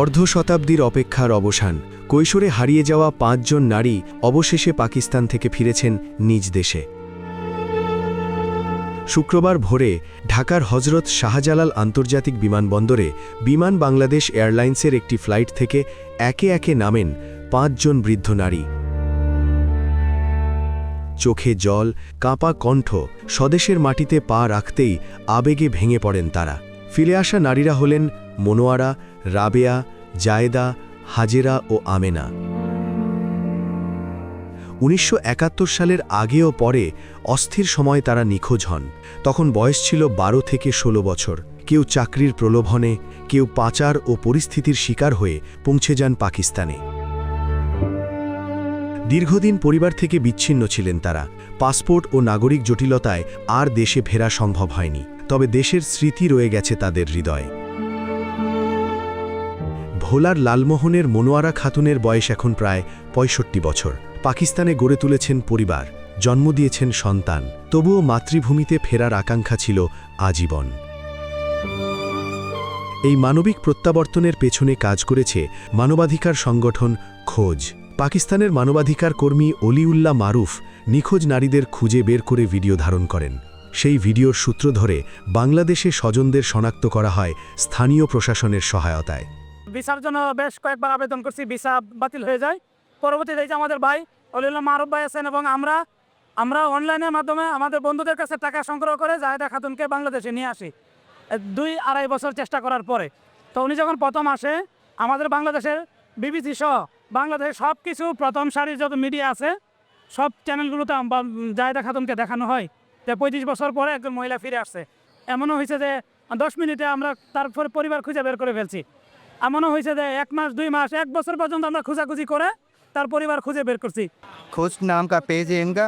অর্ধ শতাব্দীর অপেক্ষার অবসান, কৈশোরে হারিয়ে যাওয়া পাঁচজন নারী অবশেষে পাকিস্তান থেকে ফিরেছেন নিজ দেশে। শুক্রবার ভোরে ঢাকার হজরত শাহজালাল আন্তর্জাতিক বিমানবন্দরে বিমান বাংলাদেশ এয়ারলাইন্সের একটি ফ্লাইট থেকে একে একে নামেন পাঁচজন বৃদ্ধ নারী। চোখে জল, কাঁপা কণ্ঠ, স্বদেশের মাটিতে পা রাখতেই আবেগে ভেঙে পড়েন তারা। ফিরে আসা নারীরা হলেন মনোয়ারা, রাবেয়া, জায়েদা, হাজেরা ও আমেনা। উনিশশো একাত্তর সালের আগে ও পরে অস্থির সময় তারা নিখোঁজ হন। তখন বয়স ছিল বারো থেকে ১৬ বছর। কেউ চাকরির প্রলোভনে, কেউ পাচার ও পরিস্থিতির শিকার হয়ে পৌঁছে যান পাকিস্তানে। দীর্ঘদিন পরিবার থেকে বিচ্ছিন্ন ছিলেন তারা। পাসপোর্ট ও নাগরিক জটিলতায় আর দেশে ফেরা সম্ভব হয়নি। তবে দেশের স্মৃতি রয়ে গেছে তাদের হৃদয়ে। ভোলার লালমোহনের মনোয়ারা খাতুনের বয়স এখন প্রায় পঁয়ষট্টি বছর। পাকিস্তানে গড়ে তুলেছেন পরিবার, জন্ম দিয়েছেন সন্তান, তবুও মাতৃভূমিতে ফেরার আকাঙ্ক্ষা ছিল আজীবন। এই মানবিক প্রত্যাবর্তনের পেছনে কাজ করেছে মানবাধিকার সংগঠন খোঁজ। পাকিস্তানের মানবাধিকার কর্মী অলিউল্লাহ মারুফ নিখোঁজ নারীদের খুঁজে বের করে ভিডিও ধারণ করেন। সেই ভিডিওর সূত্র ধরে বাংলাদেশে স্বজনদের শনাক্ত করা হয় স্থানীয় প্রশাসনের সহায়তায়। ভিসার জন্য বেশ কয়েকবার আবেদন করছি ভিসা বাতিল হয়ে যায়। পরবর্তীতে এই যে আমাদের ভাই অলিউল্লাহ মারুফ ভাই আছেন এবং আমরা আমরা অনলাইনের মাধ্যমে আমাদের বন্ধুদের কাছে টাকা সংগ্রহ করে জাহেদা খাতুনকে বাংলাদেশে নিয়ে আসি। দুই আড়াই বছর চেষ্টা করার পরে। তো উনি যখন প্রথম আসে, আমাদের বাংলাদেশের বিবিসি সহ বাংলাদেশের সব কিছু প্রথম সারির যত মিডিয়া আছে, সব চ্যানেলগুলোতে জাহেদা খাতুনকে দেখানো হয়। যে পঁয়ত্রিশ বছর পরে একজন মহিলা ফিরে আসছে। এমনও হয়েছে যে দশ মিনিটে আমরা তারপরে পরিবার খুঁজে বের করে ফেলছি। এমনও হয়েছে যে এক মাস দুই মাস এক বছর পর্যন্ত আমরা খোঁজাখুঁজি করে তার পরিবার খুঁজে বের করছি खोज नाम का पेज है इनका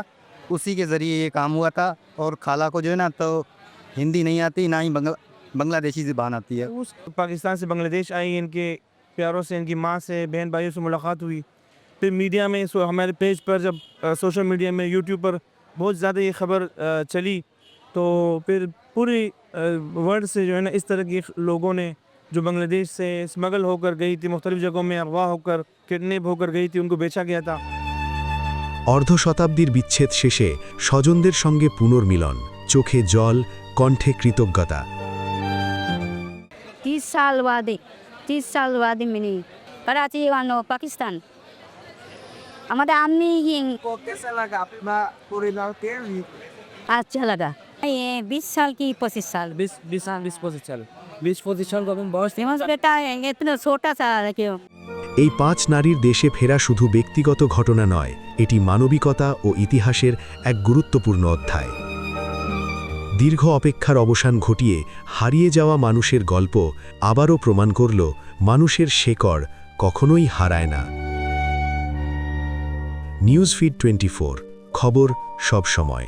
उसी के ज़रिए ये काम हुआ था और खाला को जो है ना तो हिंदी नहीं आती ना ही बंगला बांग्लादेशी ज़बान आती है उस पाकिस्तान से बांग्लादेश आई इनके प्यारों से इनकी माँ से बहन भाइयों से मुलाकात हुई फिर मीडिया में सो हमारे पेज पर जब अ, सोशल मीडिया में यूट्यूब पर बहुत ज़्यादा ये खबर अ, चली तो फिर पूरी वर्ल्ड से जो है ना इस तरह के लोगों ने जो बांग्लादेश से स्मगल होकर गई थी मुख्तलिफ़ जगहों में अगवा होकर किडनेप होकर गई थी उनको बेचा गया था অর্ধ শতাব্দীর বিচ্ছেদ শেষে স্বজনদের সঙ্গে পুনর্মিলন চোখে জল কণ্ঠে কৃতজ্ঞতা तीस साल बाद तीस साल बाद मिली कराची वानो पाकिस्तान हमारे आदमी ये कैसा लगा अपना पूरे अच्छा लगा ये बीस साल की पच्चीस साल बीस बीस बीस पच्चीस साल बीस पच्चीस साल का अपन बहुत फेमस बेटा है इतना छोटा सा क्यों এই পাঁচ নারীর দেশে ফেরা শুধু ব্যক্তিগত ঘটনা নয় এটি মানবিকতা ও ইতিহাসের এক গুরুত্বপূর্ণ অধ্যায় দীর্ঘ অপেক্ষার অবসান ঘটিয়ে হারিয়ে যাওয়া মানুষের গল্প আবারও প্রমাণ করল মানুষের শেকড় কখনোই হারায় না নিউজ ফিড টোয়েন্টি খবর সব সময়